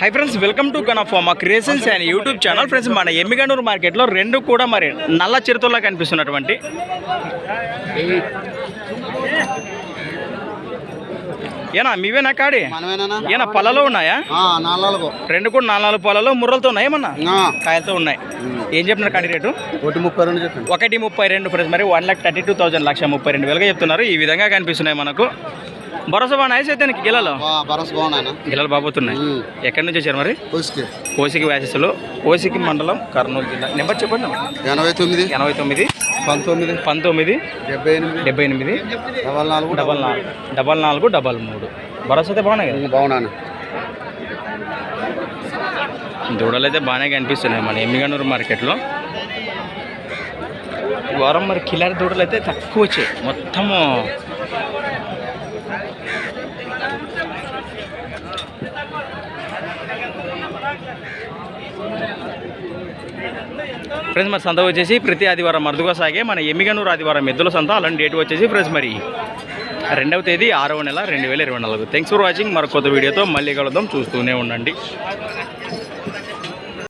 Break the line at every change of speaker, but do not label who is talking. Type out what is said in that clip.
High friends welcome to గనఫామా creations and YouTube channel friends మన ఎమ్మిగండూరు మార్కెట్లో రెండు కూడా మరి నల్ల చిరుతల్లా కనిపిస్తున్నటువంటి. ఏనా మీవేనా కాడి? ఏనా పొలాలు ఉన్నాయా? రెండు కూడా నాలుగు నాలుగు పొలాలు ముర్రలతో ఉన్నాయి ఏమన్నా? కాయలతో ఉన్నాయి. ఏం చెప్పినారు కాడి రేటు?
ఒకటి ముప్పై రెండు చెప్పండి.
ఒకటి ముప్పై రెండు ఫ్రెండ్స్ మరి one lakh thirty two thousand లక్ష ముప్పై రెండు వేలుగా చెప్తున్నారు. ఈ విధంగా కనిపిస్తున్నాయి మనకు. భరోసా బాగా నైస్ అయితే గిలలో? గిల్లలు బాబోతున్నాయి ఎక్కడి నుంచి వచ్చారు మరి?
పుష్కి
ఓసికి వ్యాసెస్లో ఓసికి మండలం కర్నూలు జిల్లా. నెంబర్ చెప్పండి.
ఎనభై తొమ్మిది.
ఎనభై తొమ్మిది.
పంతొమ్మిది?
పంతొమ్మిది.
డెబ్బై ఎనిమిది?
డెబ్బై ఎనిమిది.
డబల్ నాలుగు
డబల్ నాలుగు. డబల్ నాలుగు డబల్ మూడు. భరోసా అయితే బాగున్నాయి కదా?
బాగున్నాను
దూడలు అయితే బాగానే కనిపిస్తున్నాయి మన ఎమ్మిగనూరు మార్కెట్లో. వారం మరి కిలారి దూడలు అయితే తక్కువ వచ్చాయి. మొత్తము ఫ్రెండ్స్ మరి సంత వచ్చేసి ప్రతి ఆదివారం మరుదుగా సాగే మన ఎమ్మిగనూరు ఆదివారం ఎద్దుల సంత. అలాంటి డేట్ వచ్చేసి ఫ్రెండ్స్ మరి రెండవ తేదీ ఆరవ నెల రెండు వేల ఇరవై నాలుగు. థ్యాంక్స్ ఫర్ వాచింగ్ మరొక కొత్త వీడియోతో మళ్ళీ కలుద్దాం. చూస్తూనే ఉండండి.